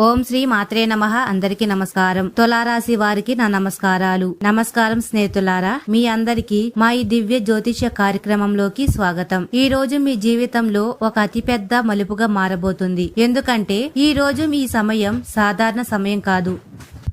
ఓం శ్రీ మాత్రే నమ. అందరికి నమస్కారం. తులారాశి వారికి నా నమస్కారాలు. నమస్కారం స్నేహితులారా మీ అందరికి మా ఈ దివ్య జ్యోతిష్య కార్యక్రమంలోకి స్వాగతం. ఈ రోజు మీ జీవితంలో ఒక అతిపెద్ద మలుపుగా మారబోతుంది. ఎందుకంటే ఈ రోజు మీ సమయం సాధారణ సమయం కాదు.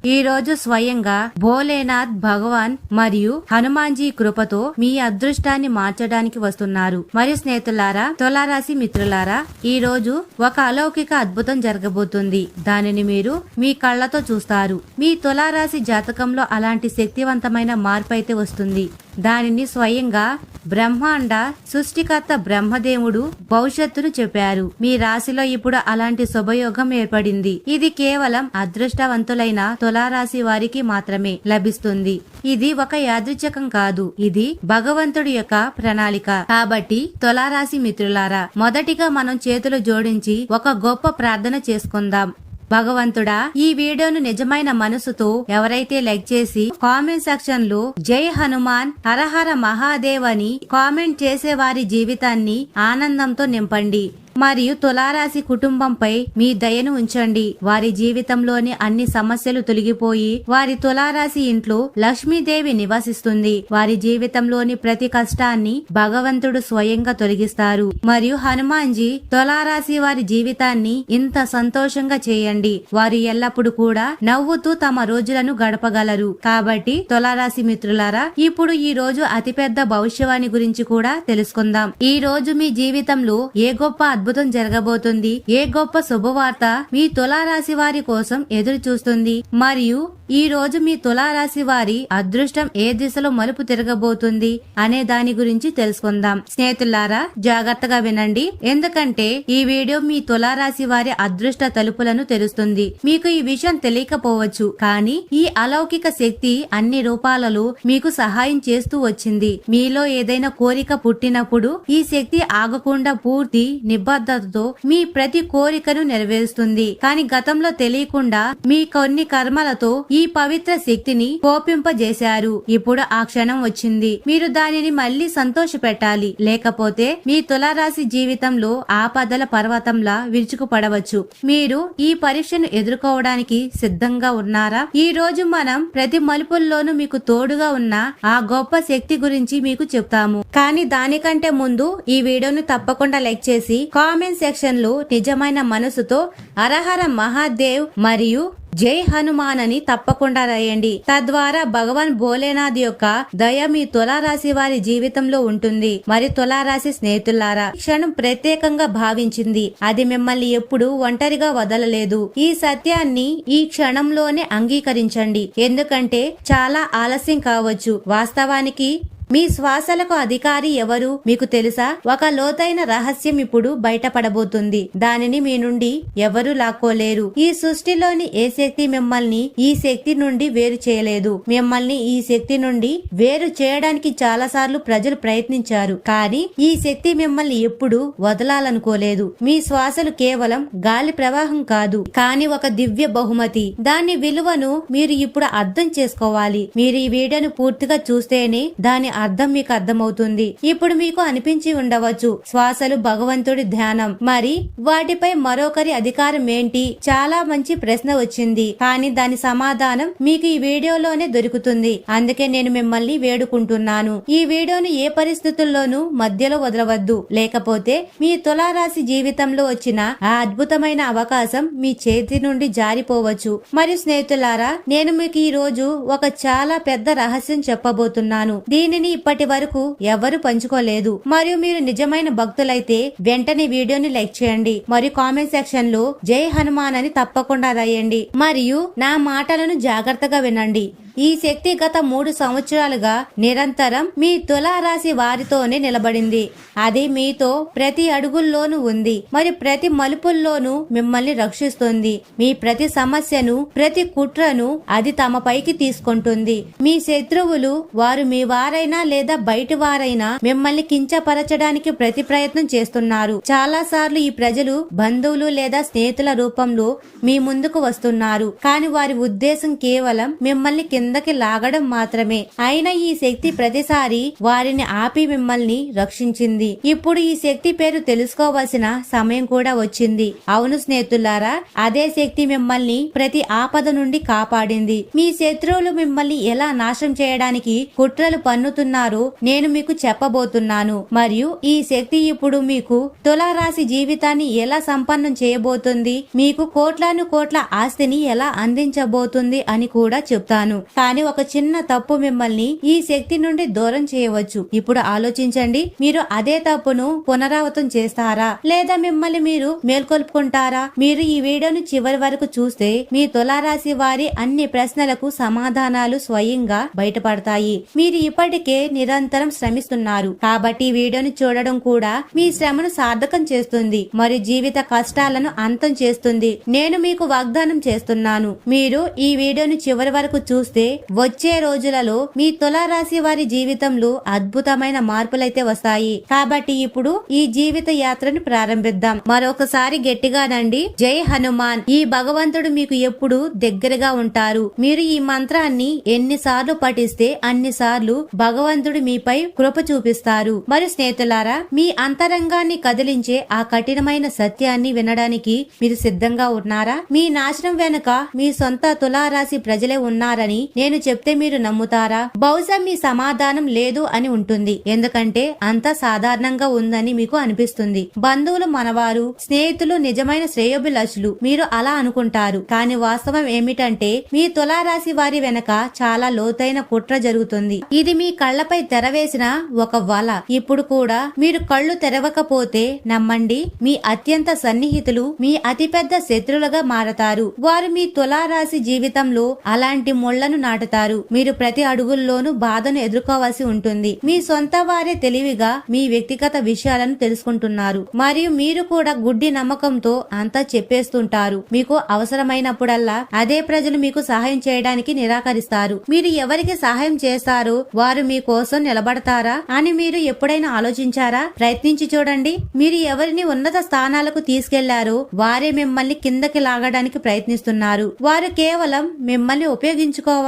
ఈ రోజు స్వయంగా భోలేనాథ్ భగవాన్ మరియు హనుమాన్జీ కృపతో మీ అదృష్టాన్ని మార్చడానికి వస్తున్నారు. మరియు స్నేహితులారా తులారాశి మిత్రులారా ఈ రోజు ఒక అలౌకిక అద్భుతం జరగబోతుంది. దానిని మీరు మీ కళ్ళతో చూస్తారు. మీ తులారాశి జాతకంలో అలాంటి శక్తివంతమైన మార్పు అయితే వస్తుంది. దానిని స్వయంగా బ్రహ్మాండ సృష్టికర్త బ్రహ్మదేవుడు భవిష్యత్తును చెప్పారు. మీ రాశిలో ఇప్పుడు అలాంటి శుభయోగం ఏర్పడింది. ఇది కేవలం అదృష్టవంతులైన తులారాశి వారికి మాత్రమే లభిస్తుంది. ఇది ఒక యాదృచ్ఛకం కాదు. ఇది భగవంతుడి యొక్క ప్రణాళిక. కాబట్టి తులారాశి మిత్రులారా మొదటిగా మనం చేతులు జోడించి ఒక గొప్ప ప్రార్థన చేసుకుందాం. భగవంతుడా ఈ వీడియోను నిజమైన మనసుతో ఎవరైతే లైక్ చేసి కామెంట్ సెక్షన్లో జై హనుమాన్ హరహర మహాదేవ్ అని కామెంట్ చేసే వారి జీవితాన్ని ఆనందంతో నింపండి. మరియు తులారాశి కుటుంబంపై మీ దయను ఉంచండి. వారి జీవితంలోని అన్ని సమస్యలు తొలగిపోయి వారి తులారాశి ఇంట్లో లక్ష్మీదేవి నివసిస్తుంది. వారి జీవితంలోని ప్రతి కష్టాన్ని భగవంతుడు స్వయంగా తొలగిస్తారు. మరియు హనుమాన్జీ తులారాశి వారి జీవితాన్ని ఇంత సంతోషంగా చేయండి. వారు ఎల్లప్పుడూ కూడా నవ్వుతూ తమ రోజులను గడపగలరు. కాబట్టి తులారాశి మిత్రులారా ఇప్పుడు ఈ రోజు అతిపెద్ద భవిష్యవాణి గురించి కూడా తెలుసుకుందాం. ఈ రోజు మీ జీవితంలో ఏ గొప్ప అద్భుతం జరగబోతుంది. ఏ గొప్ప శుభవార్త మీ తులారాశి వారి కోసం ఎదురు చూస్తుంది మరియు ఈ రోజు మీ తులారాశి వారి అదృష్టం ఏ దిశలో మలుపు తిరగబోతుంది అనే దాని గురించి తెలుసుకుందాం. స్నేహితులారా జాగ్రత్తగా వినండి. ఎందుకంటే ఈ వీడియో మీ తులారాశి వారి అదృష్ట తలుపులను తెరుస్తుంది. మీకు ఈ విషయం తెలియకపోవచ్చు. కానీ ఈ అలౌకిక శక్తి అన్ని రూపాలలో మీకు సహాయం చేస్తూ వచ్చింది. మీలో ఏదైనా కోరిక పుట్టినప్పుడు ఈ శక్తి ఆగకుండా పూర్తి నిబద్ధతతో మీ ప్రతి కోరికను నెరవేరుస్తుంది. కానీ గతంలో తెలియకుండా మీ కొన్ని కర్మలతో ఈ పవిత్ర శక్తిని కోపింపజేశారు. ఇప్పుడు ఆ క్షణం వచ్చింది. మీరు దానిని మళ్ళీ సంతోష పెట్టాలి లేకపోతే మీ తులారాశి జీవితంలో ఆపదల పర్వతంలా విరుచుకుపడవచ్చు. మీరు ఈ పరీక్షను ఎదుర్కోవడానికి సిద్ధంగా ఉన్నారా? ఈ రోజు మనం ప్రతి మలుపుల్లోనూ మీకు తోడుగా ఉన్న ఆ గొప్ప శక్తి గురించి మీకు చెప్తాము. కానీ దానికంటే ముందు ఈ వీడియోను తప్పకుండా లైక్ చేసి కామెంట్ సెక్షన్లు నిజమైన మనసుతో అరహర మహాదేవ్ మరియు జై హనుమాన్ అని తప్పకుండా రాయండి. తద్వారా భగవాన్ భోలేనాథ్ యొక్క దయ మీ తులారాశి వారి జీవితంలో ఉంటుంది. మరి తులారాశి స్నేహితులారా క్షణం ప్రత్యేకంగా భావించింది. అది మిమ్మల్ని ఎప్పుడు ఒంటరిగా వదలలేదు. ఈ సత్యాన్ని ఈ క్షణంలోనే అంగీకరించండి. ఎందుకంటే చాలా ఆలస్యం కావచ్చు. వాస్తవానికి మీ శ్వాసలకు అధికారి ఎవరు మీకు తెలుసా? ఒక లోతైన రహస్యం ఇప్పుడు బయటపడబోతుంది. దానిని మీ నుండి ఎవరు లాక్కోలేరు. ఈ సృష్టిలోని ఏ శక్తి మిమ్మల్ని ఈ శక్తి నుండి వేరు చేయలేదు. మిమ్మల్ని ఈ శక్తి నుండి వేరు చేయడానికి చాలా సార్లు ప్రజలు ప్రయత్నించారు. కానీ ఈ శక్తి మిమ్మల్ని ఎప్పుడు వదలాలనుకోలేదు. మీ శ్వాసలు కేవలం గాలి ప్రవాహం కాదు కానీ ఒక దివ్య బహుమతి. దాని విలువను మీరు ఇప్పుడు అర్థం చేసుకోవాలి. మీరు ఈ వీడియోను పూర్తిగా చూస్తేనే దాని అర్థం మీకు అర్థమవుతుంది. ఇప్పుడు మీకు అనిపించి ఉండవచ్చు శ్వాసలు భగవంతుడి ధ్యానం. మరి వాటిపై మరొకరి అధికారం ఏంటి? చాలా మంచి ప్రశ్న వచ్చింది. కానీ దాని సమాధానం మీకు ఈ వీడియోలోనే దొరుకుతుంది. అందుకే నేను మిమ్మల్ని వేడుకుంటున్నాను. ఈ వీడియోను ఏ పరిస్థితుల్లోనూ మధ్యలో వదలవద్దు. లేకపోతే మీ తులారాశి జీవితంలో వచ్చిన ఆ అద్భుతమైన అవకాశం మీ చేతి నుండి జారిపోవచ్చు. మరియు స్నేహితులారా నేను మీకు ఈ రోజు ఒక చాలా పెద్ద రహస్యం చెప్పబోతున్నాను. దీనిని ఇప్పటి వరకు ఎవరు పంచుకోలేదు. మరియు మీరు నిజమైన భక్తులైతే వెంటనే వీడియోని లైక్ చేయండి. మరియు కామెంట్ సెక్షన్లో జై హనుమాన్ అని తప్పకుండా రాయండి. మరియు నా మాటలను జాగ్రత్తగా వినండి. ఈ శక్తి గత మూడు సంవత్సరాలుగా నిరంతరం మీ తులారాశి వారితోనే నిలబడింది. అది మీతో ప్రతి అడుగుల్లోనూ ఉంది. మరి ప్రతి మలుపుల్లోనూ మిమ్మల్ని రక్షిస్తుంది. మీ ప్రతి సమస్యను ప్రతి కుట్రను అది తమ పైకి తీసుకుంటుంది. మీ శత్రువులు వారు మీ వారైనా లేదా బయటి వారైనా మిమ్మల్ని కించపరచడానికి ప్రతి ప్రయత్నం చేస్తున్నారు. చాలా సార్లు ఈ ప్రజలు బంధువులు లేదా స్నేహితుల రూపంలో మీ ముందుకు వస్తున్నారు. కానీ వారి ఉద్దేశం కేవలం మిమ్మల్ని కిందకి లాగడం మాత్రమే. అయినా ఈ శక్తి ప్రతిసారి వారిని ఆపి మిమ్మల్ని రక్షించింది. ఇప్పుడు ఈ శక్తి పేరు తెలుసుకోవాల్సిన సమయం కూడా వచ్చింది. అవును స్నేహితులారా అదే శక్తి మిమ్మల్ని ప్రతి ఆపద నుండి కాపాడింది. మీ శత్రువులు మిమ్మల్ని ఎలా నాశనం చేయడానికి కుట్రలు పన్నుతున్నారో నేను మీకు చెప్పబోతున్నాను. మరియు ఈ శక్తి ఇప్పుడు మీకు తులారాశి జీవితాన్ని ఎలా సంపన్నం చేయబోతుంది మీకు కోట్లాను కోట్ల ఆస్తిని ఎలా అందించబోతుంది అని కూడా చెప్తాను. కానీ ఒక చిన్న తప్పు మిమ్మల్ని ఈ శక్తి నుండి దూరం చేయవచ్చు. ఇప్పుడు ఆలోచించండి మీరు అదే తప్పును పునరావృతం చేస్తారా? లేదా మిమ్మల్ని మీరు మేల్కొల్పుకుంటారా? మీరు ఈ వీడియోను చివరి వరకు చూస్తే మీ తులారాశి వారి అన్ని ప్రశ్నలకు సమాధానాలు స్వయంగా బయటపడతాయి. మీరు ఇప్పటికే నిరంతరం శ్రమిస్తున్నారు. కాబట్టి ఈ వీడియోను చూడడం కూడా మీ శ్రమను సార్థకం చేస్తుంది. మరియు జీవిత కష్టాలను అంతం చేస్తుంది. నేను మీకు వాగ్దానం చేస్తున్నాను. మీరు ఈ వీడియోను చివరి వరకు చూస్తే వచ్చే రోజులలో మీ తులారాశి వారి జీవితంలో అద్భుతమైన మార్పులైతే వస్తాయి. కాబట్టి ఇప్పుడు ఈ జీవిత యాత్రను ప్రారంభిద్దాం. మరొకసారి గట్టిగానండి జై హనుమాన్. ఈ భగవంతుడు మీకు ఎప్పుడు దగ్గరగా ఉంటారు. మీరు ఈ మంత్రాన్ని ఎన్నిసార్లు పఠిస్తే అన్నిసార్లు భగవంతుడు మీపై కృప చూపిస్తారు. మరి స్నేహితులారా మీ అంతరంగాన్ని కదిలించే ఆ కఠినమైన సత్యాన్ని వినడానికి మీరు సిద్ధంగా ఉన్నారా? మీ నాశనం వెనుక మీ సొంత తులారాశి ప్రజలే ఉన్నారని నేను చెప్తే మీరు నమ్ముతారా? బహుశా మీ సమాధానం లేదు అని ఉంటుంది. ఎందుకంటే అంత సాధారణంగా ఉందని మీకు అనిపిస్తుంది. బంధువులు మనవారు స్నేహితులు నిజమైన శ్రేయోభిలాషులు. మీరు అలా అనుకుంటారు. కానీ వాస్తవం ఏమిటంటే మీ తులారాశి వారి వెనక చాలా లోతైన కుట్ర జరుగుతుంది. ఇది మీ కళ్ళపై తెరవేసిన ఒక వల. ఇప్పుడు కూడా మీరు కళ్ళు తెరవకపోతే నమ్మండి మీ అత్యంత సన్నిహితులు మీ అతిపెద్ద శత్రులుగా మారతారు. వారు మీ తులారాశి జీవితంలో అలాంటి ముళ్ళను నాటుతారు. మీరు ప్రతి అడుగుల్లోనూ బాధను ఎదుర్కోవాల్సి ఉంటుంది. మీ సొంత వారే తెలివిగా మీ వ్యక్తిగత విషయాలను తెలుసుకుంటున్నారు. మరియు మీరు కూడా గుడ్డి నమ్మకంతో అంతా చెప్పేస్తుంటారు. మీకు అవసరమైనప్పుడల్లా అదే ప్రజలు మీకు సహాయం చేయడానికి నిరాకరిస్తారు. మీరు ఎవరికి సహాయం చేస్తారో వారు మీ కోసం నిలబడతారా అని మీరు ఎప్పుడైనా ఆలోచించారా? ప్రయత్నించి చూడండి. మీరు ఎవరిని ఉన్నత స్థానాలకు తీసుకెళ్ళారో వారే మిమ్మల్ని కిందకి లాగడానికి ప్రయత్నిస్తున్నారు. వారు కేవలం మిమ్మల్ని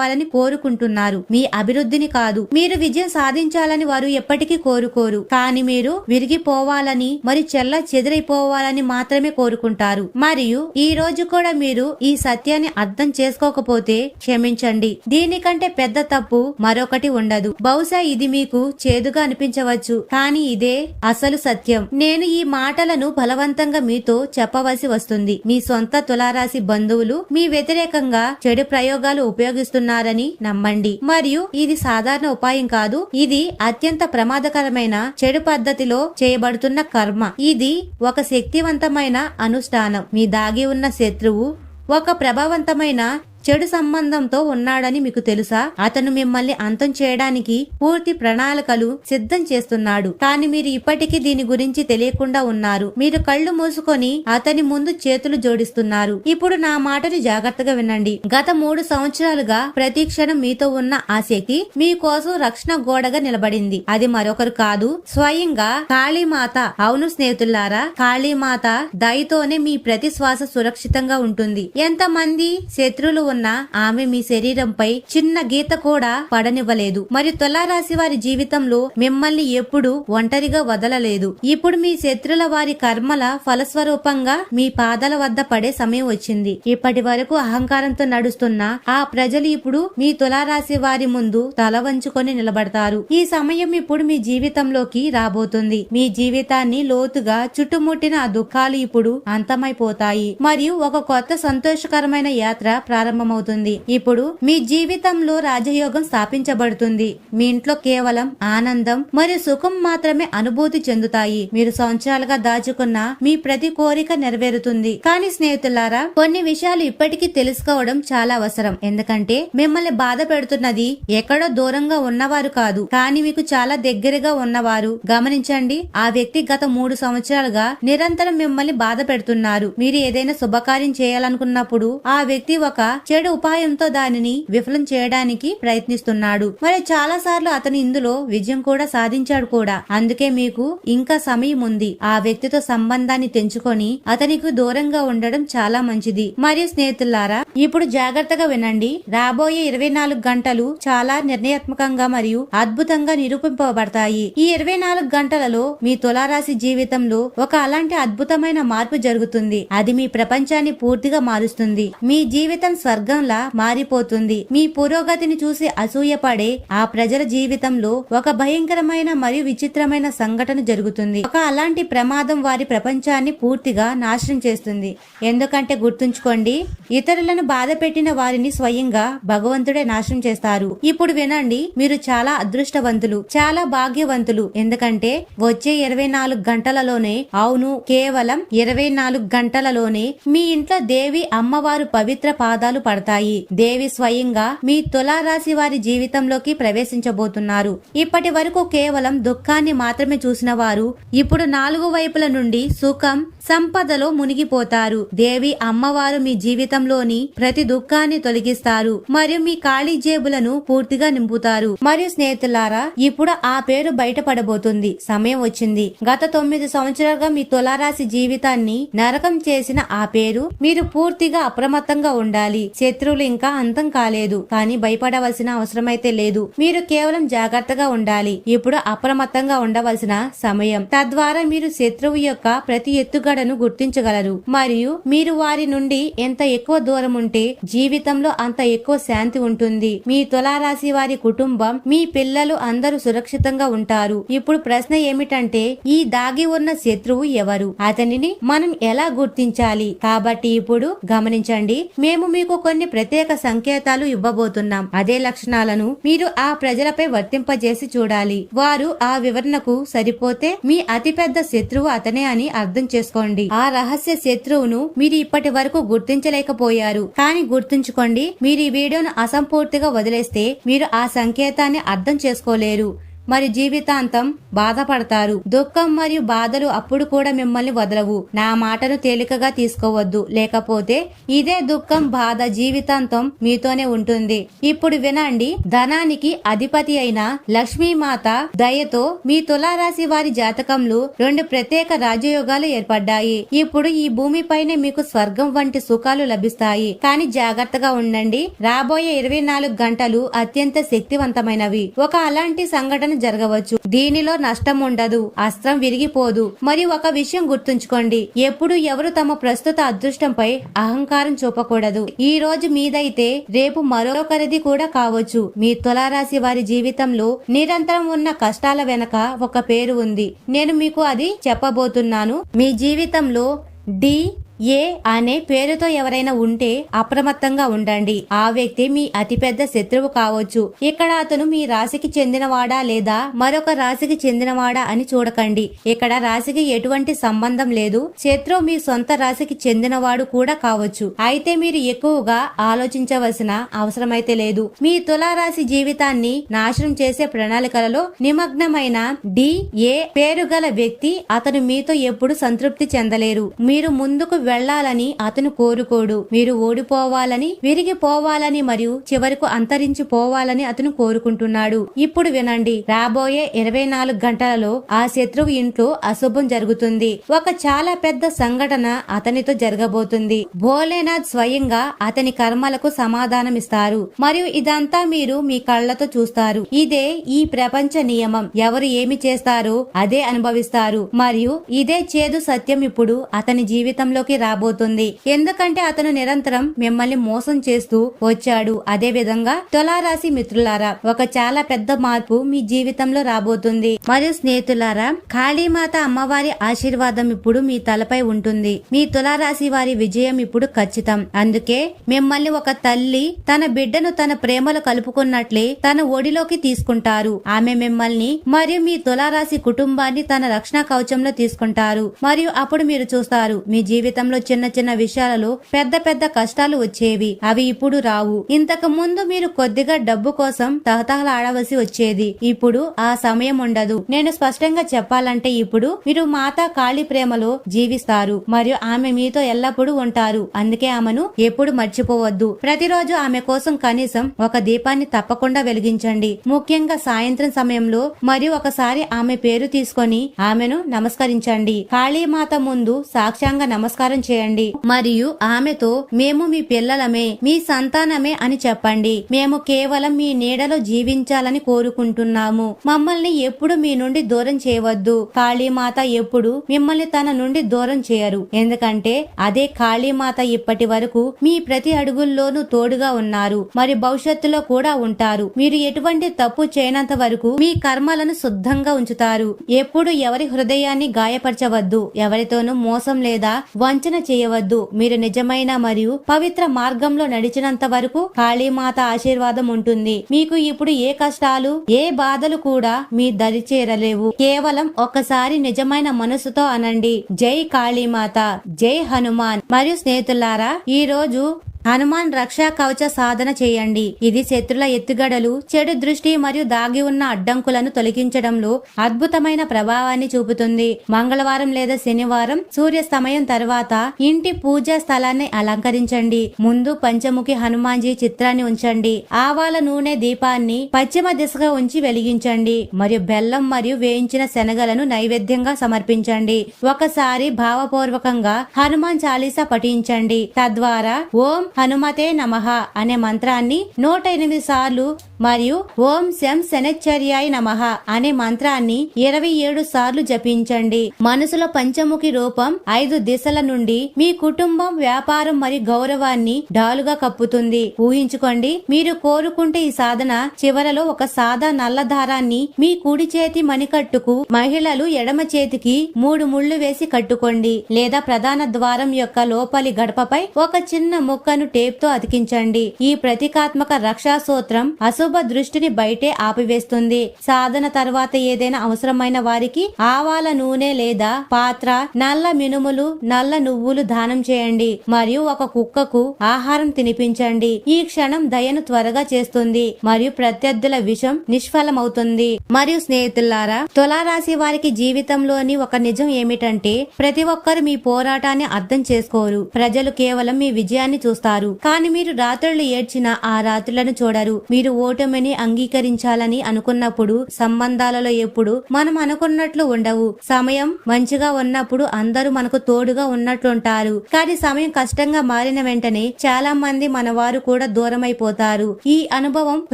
కావాలని కోరుకుంటున్నారు. మీ అభివృద్ధిని కాదు మీరు విజయం సాధించాలని వారు ఎప్పటికీ కోరుకోరు. కానీ మీరు విరిగిపోవాలని మరి చెల్ల చెదిరైపోవాలని మాత్రమే కోరుకుంటారు. మరియు ఈ రోజు కూడా మీరు ఈ సత్యాన్ని అర్థం చేసుకోకపోతే క్షమించండి. దీనికంటే పెద్ద తప్పు మరొకటి ఉండదు. బహుశా ఇది మీకు చేదుగా అనిపించవచ్చు. కానీ ఇదే అసలు సత్యం. నేను ఈ మాటలను బలవంతంగా మీతో చెప్పవలసి వస్తుంది. మీ సొంత తులారాశి బంధువులు మీ వ్యతిరేకంగా చెడు ప్రయోగాలు ఉపయోగిస్తున్నారు. ఉపయోగిస్తున్నారని నమ్మండి. మరియు ఇది సాధారణ ఉపాయం కాదు ఇది అత్యంత ప్రమాదకరమైన చెడు పద్ధతిలో చేయబడుతున్న కర్మ. ఇది ఒక శక్తివంతమైన అనుష్ఠానం. మీ దాగి ఉన్న శత్రువు ఒక ప్రభావవంతమైన చెడు సంబంధంతో ఉన్నాడని మీకు తెలుసా? అతను మిమ్మల్ని అంతం చేయడానికి పూర్తి ప్రణాళికలు సిద్ధం చేస్తున్నాడు. కానీ మీరు ఇప్పటికీ దీని గురించి తెలియకుండా ఉన్నారు. మీరు కళ్ళు మూసుకొని అతని ముందు చేతులు జోడిస్తున్నారు. ఇప్పుడు నా మాటని జాగ్రత్తగా వినండి. గత మూడు సంవత్సరాలుగా ప్రతి క్షణం మీతో ఉన్న ఆ శక్తి మీకోసం రక్షణ గోడగా నిలబడింది. అది మరొకరు కాదు స్వయంగా కాళీమాత. అవును స్నేహితులారా కాళీమాత దయతోనే మీ ప్రతి శ్వాస సురక్షితంగా ఉంటుంది. ఎంతమంది శత్రువులు ఉన్న ఆమె మీ శరీరంపై చిన్న గీత కూడా పడనివ్వలేదు. మరియు తులారాశి వారి జీవితంలో మిమ్మల్ని ఎప్పుడు ఒంటరిగా వదలలేదు. ఇప్పుడు మీ శత్రుల వారి కర్మల ఫలస్వరూపంగా మీ పాదాల వద్ద పడే సమయం వచ్చింది. ఇప్పటి వరకు అహంకారంతో నడుస్తున్న ఆ ప్రజలు ఇప్పుడు మీ తులారాశి వారి ముందు తల వంచుకొని నిలబడతారు. ఈ సమయం ఇప్పుడు మీ జీవితంలోకి రాబోతుంది. మీ జీవితాన్ని లోతుగా చుట్టుముట్టిన ఆ దుఃఖాలు ఇప్పుడు అంతమైపోతాయి. మరియు ఒక కొత్త సంతోషకరమైన యాత్ర ప్రారంభం ప్రారంభమవుతుంది. ఇప్పుడు మీ జీవితంలో రాజయోగం స్థాపించబడుతుంది. మీ ఇంట్లో కేవలం ఆనందం మరియు సుఖం మాత్రమే అనుభూతి చెందుతాయి. మీరు సంవత్సరాలుగా దాచుకున్న మీ ప్రతి కోరిక నెరవేరుతుంది. కానీ స్నేహితులారా కొన్ని విషయాలు ఇప్పటికీ తెలుసుకోవడం చాలా అవసరం. ఎందుకంటే మిమ్మల్ని బాధ పెడుతున్నది ఎక్కడో దూరంగా ఉన్నవారు కాదు. కానీ మీకు చాలా దగ్గరగా ఉన్నవారు. గమనించండి ఆ వ్యక్తి గత మూడు సంవత్సరాలుగా నిరంతరం మిమ్మల్ని బాధ పెడుతున్నారు. మీరు ఏదైనా శుభకార్యం చేయాలనుకున్నప్పుడు ఆ వ్యక్తి ఒక చెడు ఉపాయంతో దానిని విఫలం చేయడానికి ప్రయత్నిస్తున్నాడు. మరి చాలా సార్లు అతను ఇందులో విజయం కూడా సాధించాడు కూడా. అందుకే మీకు ఇంకా సమయం ఉంది. ఆ వ్యక్తితో సంబంధాన్ని తెంచుకొని అతనికి దూరంగా ఉండడం చాలా మంచిది. మరియు స్నేహితులారా ఇప్పుడు జాగ్రత్తగా వినండి. రాబోయే ఇరవై నాలుగు గంటలు చాలా నిర్ణయాత్మకంగా మరియు అద్భుతంగా నిరూపింపబడతాయి. ఈ ఇరవై నాలుగు గంటలలో మీ తులారాశి జీవితంలో ఒక అలాంటి అద్భుతమైన మార్పు జరుగుతుంది. అది మీ ప్రపంచాన్ని పూర్తిగా మారుస్తుంది. మీ జీవితం స్వర్గంలా మారిపోతుంది. మీ పురోగతిని చూసి అసూయపడే ఆ ప్రజల జీవితంలో ఒక భయంకరమైన మరియు విచిత్రమైన సంఘటన జరుగుతుంది. ఒక అలాంటి ప్రమాదం వారి ప్రపంచాన్ని పూర్తిగా నాశనం చేస్తుంది. ఎందుకంటే గుర్తుంచుకోండి ఇతరులను బాధ పెట్టిన వారిని స్వయంగా భగవంతుడే నాశనం చేస్తారు. ఇప్పుడు వినండి మీరు చాలా అదృష్టవంతులు చాలా భాగ్యవంతులు. ఎందుకంటే వచ్చే ఇరవై నాలుగు గంటలలోనే అవును కేవలం ఇరవై నాలుగు గంటలలోనే మీ ఇంట్లో దేవి అమ్మవారు పవిత్ర పాదాలు పడతాయి దేవి స్వయంగా మీ తులారాశి వారి జీవితంలోకి ప్రవేశించబోతున్నారు. ఇప్పటి వరకు కేవలం దుఃఖాన్ని మాత్రమే చూసిన వారు. ఇప్పుడు నాలుగు వైపుల నుండి సుఖం సంపదలో మునిగిపోతారు. దేవి అమ్మవారు మీ జీవితంలోని ప్రతి దుఃఖాన్ని తొలగిస్తారు. మరియు మీ ఖాళీ జేబులను పూర్తిగా నింపుతారు. మరియు స్నేహితులారా ఇప్పుడు ఆ పేరు బయటపడబోతుంది. సమయం వచ్చింది. గత తొమ్మిది సంవత్సరాలుగా మీ తులారాశి జీవితాన్ని నరకం చేసిన ఆ పేరు మీరు పూర్తిగా అప్రమత్తంగా ఉండాలి. శత్రువులు ఇంకా అంతం కాలేదు. కానీ భయపడవలసిన అవసరమైతే లేదు. మీరు కేవలం జాగ్రత్తగా ఉండాలి. ఇప్పుడు అప్రమత్తంగా ఉండవలసిన సమయం. తద్వారా మీరు శత్రువు యొక్క ప్రతి ఎత్తుగా మనుగడను గుర్తించగలరు. మరియు మీరు వారి నుండి ఎంత ఎక్కువ దూరం ఉంటే జీవితంలో అంత ఎక్కువ శాంతి ఉంటుంది. మీ తులారాశి వారి కుటుంబం మీ పిల్లలు అందరూ సురక్షితంగా ఉంటారు. ఇప్పుడు ప్రశ్న ఏమిటంటే ఈ దాగి ఉన్న శత్రువు ఎవరు? అతనిని మనం ఎలా గుర్తించాలి? కాబట్టి ఇప్పుడు గమనించండి. మేము మీకు కొన్ని ప్రత్యేక సంకేతాలు ఇవ్వబోతున్నాం. అదే లక్షణాలను మీరు ఆ ప్రజలపై వర్తింపజేసి చూడాలి. వారు ఆ వివరణకు సరిపోతే మీ అతిపెద్ద శత్రువు అతనే అని అర్థం చేసుకోండి. ఆ రహస్య శత్రువును మీరు ఇప్పటి వరకు గుర్తించలేకపోయారు. కానీ గుర్తుంచుకోండి మీరు ఈ వీడియోను అసంపూర్తిగా వదిలేస్తే మీరు ఆ సంకేతాన్ని అర్థం చేసుకోలేరు. మరి జీవితాంతం బాధపడతారు. దుఃఖం మరియు బాధలు అప్పుడు కూడా మిమ్మల్ని వదలవు. నా మాటను తేలికగా తీసుకోవద్దు. లేకపోతే ఇదే దుఃఖం బాధ జీవితాంతం మీతోనే ఉంటుంది. ఇప్పుడు వినండి. ధనానికి అధిపతి అయిన లక్ష్మీమాత దయతో మీ తులారాశి వారి జాతకంలో రెండు ప్రత్యేక రాజయోగాలు ఏర్పడ్డాయి. ఇప్పుడు ఈ భూమిపైనే మీకు స్వర్గం వంటి సుఖాలు లభిస్తాయి. కానీ జాగ్రత్తగా ఉండండి. రాబోయే ఇరవై నాలుగు గంటలు అత్యంత శక్తివంతమైనవి. ఒక అలాంటి సంఘటన జరగవచ్చు. దీనిలో నష్టం ఉండదు అస్త్రం విరిగిపోదు. మరియు ఒక విషయం గుర్తుంచుకోండి. ఎప్పుడు ఎవరు తమ ప్రస్తుత అదృష్టంపై అహంకారం చూపకూడదు. ఈ రోజు మీదైతే రేపు మరొకరిది కూడా కావచ్చు. మీ తులారాశి వారి జీవితంలో నిరంతరం ఉన్న కష్టాల వెనక ఒక పేరు ఉంది. నేను మీకు అది చెప్పబోతున్నాను. మీ జీవితంలో డి ఏ అనే పేరుతో ఎవరైనా ఉంటే అప్రమత్తంగా ఉండండి. ఆ వ్యక్తి మీ అతిపెద్ద శత్రువు కావచ్చు. ఇక్కడ అతను మీ రాశికి చెందినవాడా లేదా మరొక రాశికి చెందినవాడా అని చూడకండి. ఇక్కడ రాశికి ఎటువంటి సంబంధం లేదు. శత్రువు మీ సొంత రాశికి చెందినవాడు కూడా కావచ్చు. అయితే మీరు ఎక్కువగా ఆలోచించవలసిన అవసరమైతే లేదు. మీ తులారాశి జీవితాన్ని నాశనం చేసే ప్రణాళికలలో నిమగ్నమైన డి ఏ పేరు గల వ్యక్తి అతను మీతో ఎప్పుడు సంతృప్తి చెందలేరు. మీరు ముందుకు వెళ్ళాలని అతను కోరుకోడు. మీరు ఓడిపోవాలని విరిగిపోవాలని మరియు చివరకు అంతరించిపోవాలని అతను కోరుకుంటున్నాడు. ఇప్పుడు వినండి. రాబోయే ఇరవై నాలుగు గంటలలో ఆ శత్రువు ఇంట్లో అశుభం జరుగుతుంది. ఒక చాలా పెద్ద సంఘటన అతనితో జరగబోతుంది. భోలేనాథ్ స్వయంగా అతని కర్మలకు సమాధానమిస్తారు. మరియు ఇదంతా మీరు మీ కళ్ళతో చూస్తారు. ఇదే ఈ ప్రపంచ నియమం. ఎవరు ఏమి చేస్తారో అదే అనుభవిస్తారు. మరియు ఇదే చేదు సత్యం ఇప్పుడు అతని జీవితంలోకి రాబోతుంది. ఎందుకంటే అతను నిరంతరం మిమ్మల్ని మోసం చేస్తూ వచ్చాడు. అదే విధంగా తులారాశి మిత్రులారా ఒక చాలా పెద్ద మార్పు మీ జీవితంలో రాబోతుంది. మరియు స్నేహితులారా కాళీమాత అమ్మవారి ఆశీర్వాదం ఇప్పుడు మీ తలపై ఉంటుంది. మీ తులారాశి వారి విజయం ఇప్పుడు ఖచ్చితం. అందుకే మిమ్మల్ని ఒక తల్లి తన బిడ్డను తన ప్రేమలో కలుపుకున్నట్లే తన ఒడిలోకి తీసుకుంటారు. ఆమె మిమ్మల్ని మరియు మీ తులారాశి కుటుంబాన్ని తన రక్షణ కవచంలో తీసుకుంటారు. మరియు అప్పుడు మీరు చూస్తారు మీ జీవితం గతంలో చిన్న చిన్న విషయాలలో పెద్ద పెద్ద కష్టాలు వచ్చేవి. అవి ఇప్పుడు రావు. ఇంతకు ముందు మీరు కొద్దిగా డబ్బు కోసం తహతహలాడవలసి వచ్చేది. ఇప్పుడు ఆ సమయం ఉండదు. నేను స్పష్టంగా చెప్పాలంటే ఇప్పుడు మీరు మాతా కాళీ ప్రేమలో జీవిస్తారు. మరియు ఆమె మీతో ఎల్లప్పుడూ ఉంటారు. అందుకే ఆమెను ఎప్పుడు మర్చిపోవద్దు. ప్రతిరోజు ఆమె కోసం కనీసం ఒక దీపాన్ని తప్పకుండా వెలిగించండి. ముఖ్యంగా సాయంత్రం సమయంలో మరియు ఒకసారి ఆమె పేరు తీసుకొని ఆమెను నమస్కరించండి. కాళీమాత ముందు సాక్ష్యంగా నమస్కారం చేయండి. మరియు ఆమెతో మేము మీ పిల్లలమే మీ సంతానమే అని చెప్పండి. మేము కేవలం మీ నీడలో జీవించాలని కోరుకుంటున్నాము. మమ్మల్ని ఎప్పుడు మీ నుండి దూరం చేయవద్దు. కాళీమాత ఎప్పుడు మిమ్మల్ని తన నుండి దూరం చేయరు. ఎందుకంటే అదే కాళీమాత ఇప్పటి వరకు మీ ప్రతి అడుగుల్లోనూ తోడుగా ఉన్నారు. మరి భవిష్యత్తులో కూడా ఉంటారు. మీరు ఎటువంటి తప్పు చేయనంత వరకు మీ కర్మలను శుద్ధంగా ఉంచుతారు. ఎప్పుడు ఎవరి హృదయాన్ని గాయపరచవద్దు. ఎవరితోనూ మోసం లేదా వంచన చేయవద్దు. మీరు నిజమైన మరియు పవిత్ర మార్గంలో నడిచినంత వరకు కాళీమాత ఆశీర్వాదం ఉంటుంది. మీకు ఇప్పుడు ఏ కష్టాలు ఏ బాధలు కూడా మీ దరి చేరలేవు. కేవలం ఒక్కసారి నిజమైన మనసుతో అనండి. జై కాళీమాత జై హనుమాన్. మరియు స్నేహితులారా ఈ రోజు హనుమాన్ రక్షా కవచ సాధన చేయండి. ఇది శత్రుల ఎత్తుగడలు చెడు దృష్టి మరియు దాగి ఉన్న అడ్డంకులను తొలగించడంలో అద్భుతమైన ప్రభావాన్ని చూపుతుంది. మంగళవారం లేదా శనివారం సూర్యాస్తమయం తర్వాత ఇంటి పూజా స్థలాన్ని అలంకరించండి. ముందు పంచముఖి హనుమాన్జీ చిత్రాన్ని ఉంచండి. ఆవాల నూనె దీపాన్ని పశ్చిమ దిశగా ఉంచి వెలిగించండి. మరియు బెల్లం మరియు వేయించిన శనగలను నైవేద్యంగా సమర్పించండి. ఒకసారి భావపూర్వకంగా హనుమాన్ చాలీసా పఠించండి. తద్వారా ఓం హనుమతే నమః అనే మంత్రాన్ని నూట ఎనిమిది సార్లు మరియు ఓం శం శనచ్చర్యాయ నమః అనే మంత్రాన్ని ఇరవై ఏడు సార్లు జపించండి. మనసులో పంచముఖి రూపం ఐదు దిశల నుండి మీ కుటుంబం వ్యాపారం మరియు గౌరవాన్ని డాలుగా కప్పుతుంది. ఊహించుకోండి మీరు కోరుకుంటే ఈ సాధన చివరలో ఒక సాదా నల్ల దారాన్ని మీ కుడి చేతి మణికట్టుకు మహిళలు ఎడమ చేతికి మూడు ముళ్ళు వేసి కట్టుకోండి. లేదా ప్రధాన ద్వారం యొక్క లోపలి గడపపై ఒక చిన్న ముక్కను టేప్తో అతికించండి. ఈ ప్రతీకాత్మక రక్షా సూత్రం అశుభ దృష్టిని బయటే ఆపివేస్తుంది. సాధన తర్వాత ఏదైనా అవసరమైన వారికి ఆవాల నూనె లేదా పాత్ర నల్ల మినుములు నల్ల నువ్వులు దానం చేయండి. మరియు ఒక కుక్కకు ఆహారం తినిపించండి. ఈ క్షణం దయను త్వరగా చేస్తుంది. మరియు ప్రత్యర్థుల విషం నిష్ఫలమవుతుంది. మరియు స్నేహితులారా తులారాశి వారికి జీవితంలోని ఒక నిజం ఏమిటంటే ప్రతి ఒక్కరు మీ పోరాటాన్ని అర్థం చేసుకోరు. ప్రజలు కేవలం మీ విజయాన్ని చూస్తారు. కానీ మీరు రాత్రులు ఏడ్చిన ఆ రాత్రులను చూడరు. మీరు ఓటమిని అంగీకరించాలని అనుకున్నప్పుడు సంబంధాలలో ఎప్పుడు మనం అనుకున్నట్లు ఉండవు. సమయం మంచిగా ఉన్నప్పుడు అందరూ మనకు తోడుగా ఉన్నట్లుంటారు. కానీ సమయం కష్టంగా మారిన వెంటనే చాలా మంది మన వారు కూడా దూరమైపోతారు. ఈ అనుభవం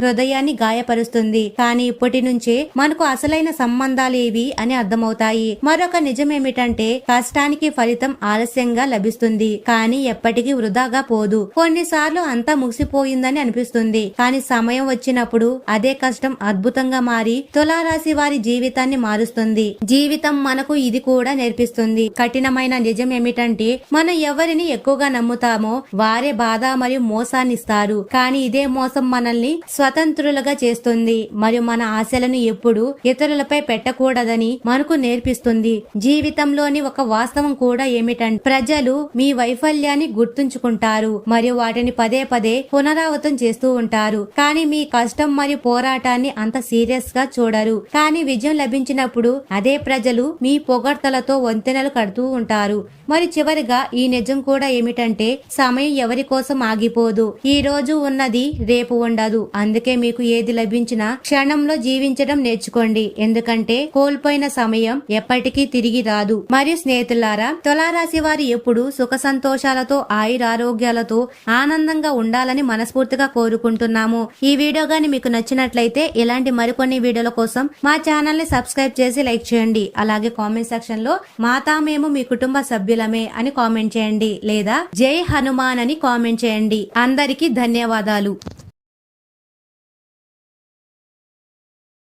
హృదయాన్ని గాయపరుస్తుంది. కానీ ఇప్పటి నుంచే మనకు అసలైన సంబంధాలు ఏవి అని అర్థమవుతాయి. మరొక నిజమేమిటంటే కష్టానికి ఫలితం ఆలస్యంగా లభిస్తుంది. కానీ ఎప్పటికీ వృధాగా పోదు. కొన్నిసార్లు అంతా ముగిసిపోయిందని అనిపిస్తుంది. కానీ సమయం వచ్చినప్పుడు అదే కష్టం అద్భుతంగా మారి తులారాశి వారి జీవితాన్ని మారుస్తుంది. జీవితం మనకు ఇది కూడా నేర్పిస్తుంది. కఠినమైన నిజం ఏమిటంటే మనం ఎవరిని ఎక్కువగా నమ్ముతామో వారే బాధ మరియు మోసాన్ని ఇస్తారు. కానీ ఇదే మోసం మనల్ని స్వతంత్రులుగా చేస్తుంది. మరియు మన ఆశలను ఎప్పుడు ఇతరులపై పెట్టకూడదని మనకు నేర్పిస్తుంది. జీవితంలోని ఒక వాస్తవం కూడా ఏమిటంటే ప్రజలు మీ వైఫల్యాన్ని గుర్తుంచుకుంటారు. మరియు వాటిని పదే పదే పునరావృతం చేస్తూ ఉంటారు. కానీ మీ కష్టం మరియు పోరాటాన్ని అంత సీరియస్గా చూడరు. కానీ విజయం లభించినప్పుడు అదే ప్రజలు మీ పొగడ్తలతో వంతెనలు కడుతూ ఉంటారు. మరి చివరిగా ఈ నిజం కూడా ఏమిటంటే సమయం ఎవరి కోసం ఆగిపోదు. ఈ రోజు ఉన్నది రేపు ఉండదు. అందుకే మీకు ఏది లభించినా క్షణంలో జీవించడం నేర్చుకోండి. ఎందుకంటే కోల్పోయిన సమయం ఎప్పటికీ తిరిగి రాదు. మరియు స్నేహితులారా తులారాశి వారు ఎప్పుడు సుఖ సంతోషాలతో ఆయురారోగ్యాలతో ఆనందంగా ఉండాలని మనస్ఫూర్తిగా కోరుకుంటున్నాము. ఈ వీడియో గాని మీకు నచ్చినట్లయితే ఇలాంటి మరికొన్ని వీడియోల కోసం మా ఛానల్ని సబ్స్క్రైబ్ చేసి లైక్ చేయండి. అలాగే కామెంట్ సెక్షన్లో మాతా మేము మీ కుటుంబ సభ్యులమే అని కామెంట్ చేయండి. లేదా జై హనుమాన్ అని కామెంట్ చేయండి. అందరికీ ధన్యవాదాలు.